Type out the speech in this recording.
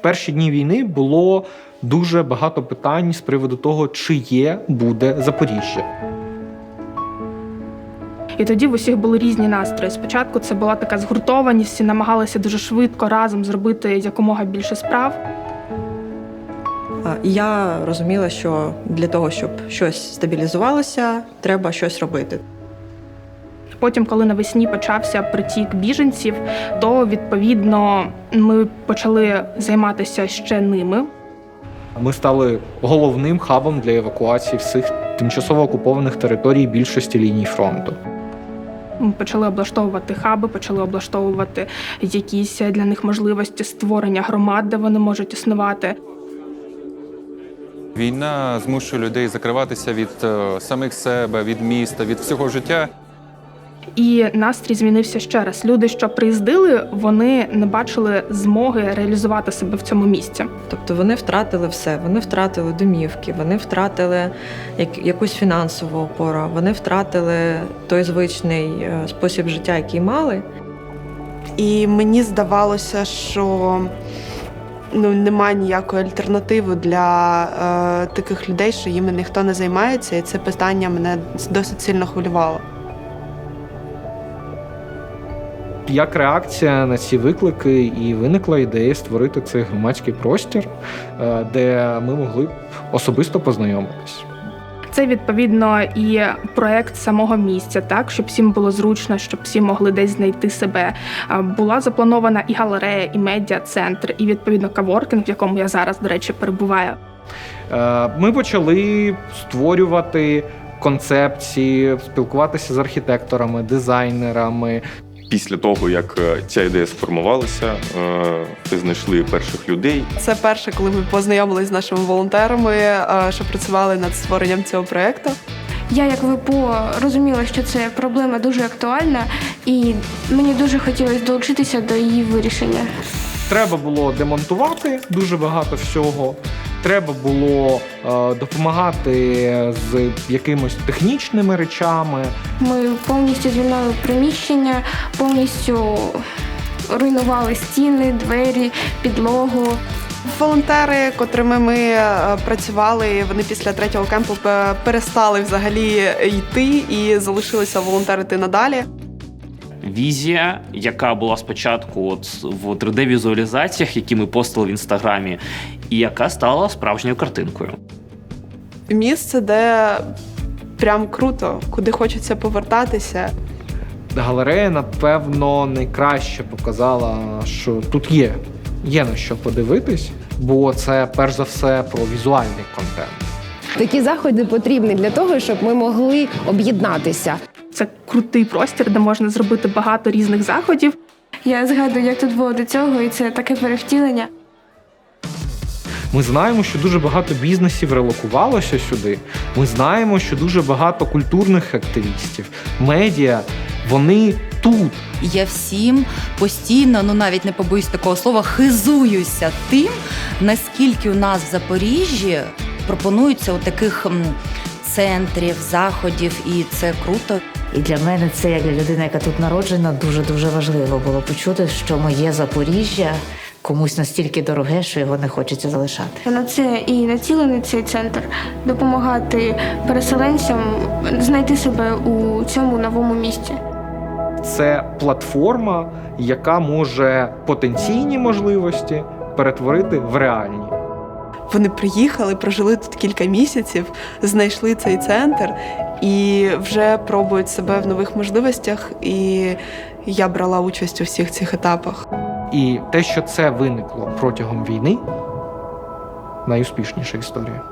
В перші дні війни було дуже багато питань з приводу того, чи є буде Запоріжжя. І тоді в усіх були різні настрої. Спочатку це була така згуртованість, всі намагалися дуже швидко разом зробити якомога більше справ. Я розуміла, що для того, щоб щось стабілізувалося, треба щось робити. Потім, коли навесні почався притік біженців, то відповідно ми почали займатися ще ними. Ми стали головним хабом для евакуації всіх тимчасово окупованих територій більшості ліній фронту. Ми почали облаштовувати хаби, почали облаштовувати якісь для них можливості створення громад, де вони можуть існувати. Війна змушує людей закриватися від е, самих себе, від міста, від всього життя. І настрій змінився ще раз. Люди, що приїздили, вони не бачили змоги реалізувати себе в цьому місці. Тобто вони втратили все. Вони втратили домівки, вони втратили як, якусь фінансову опору, вони втратили той звичний е, спосіб життя, який мали. І мені здавалося, що ну, немає ніякої альтернативи для е, таких людей, що їми ніхто не займається, і це питання мене досить сильно хвилювало. Як реакція на ці виклики, і виникла ідея створити цей громадський простір, е, де ми могли б особисто познайомитись. Це відповідно і проект самого місця, так щоб всім було зручно, щоб всі могли десь знайти себе. Була запланована і галерея, і медіа-центр, і відповідно каворкінг, в якому я зараз, до речі, перебуваю. Е, Ми почали створювати концепції, спілкуватися з архітекторами, дизайнерами. Після того, як е, ця ідея сформувалася, е, ви знайшли перших людей. Це перше, коли ми познайомилися з нашими волонтерами, е, що працювали над створенням цього проєкту. Я, як ВПО, розуміла, що це проблема дуже актуальна, і мені дуже хотілося долучитися до її вирішення. Треба було демонтувати дуже багато всього. Треба було е, допомагати з якимось технічними речами. Ми повністю звільнили приміщення, повністю руйнували стіни, двері, підлогу. Волонтери, котрими ми е, працювали, вони після третього кемпу перестали взагалі йти і залишилися волонтерити надалі. Візія, яка була спочатку от в 3D-візуалізаціях, які ми постили в інстаграмі, і яка стала справжньою картинкою. Місце, де прям круто, куди хочеться повертатися. Галерея, напевно, найкраще показала, що тут є, є на що подивитись, бо це перш за все про візуальний контент. Такі заходи потрібні для того, щоб ми могли об'єднатися. Це крутий простір, де можна зробити багато різних заходів. Я згадую, як тут було до цього, і це таке перевтілення. Ми знаємо, що дуже багато бізнесів релокувалося сюди. Ми знаємо, що дуже багато культурних активістів, медіа, вони тут. Я всім постійно, ну навіть не побоюсь такого слова, хизуюся тим, наскільки у нас в Запоріжжі пропонуються от таких м, центрів, заходів, і це круто. І для мене це, як для людини, яка тут народжена, дуже дуже важливо було почути, що моє Запоріжжя комусь настільки дороге, що його не хочеться залишати. На це і націлений цей центр допомагати переселенцям знайти себе у цьому новому місці. Це платформа, яка може потенційні можливості перетворити в реальні. Вони приїхали, прожили тут кілька місяців, знайшли цей центр і вже пробують себе в нових можливостях. І я брала участь у всіх цих етапах. І те, що це виникло протягом війни, найуспішніша історія.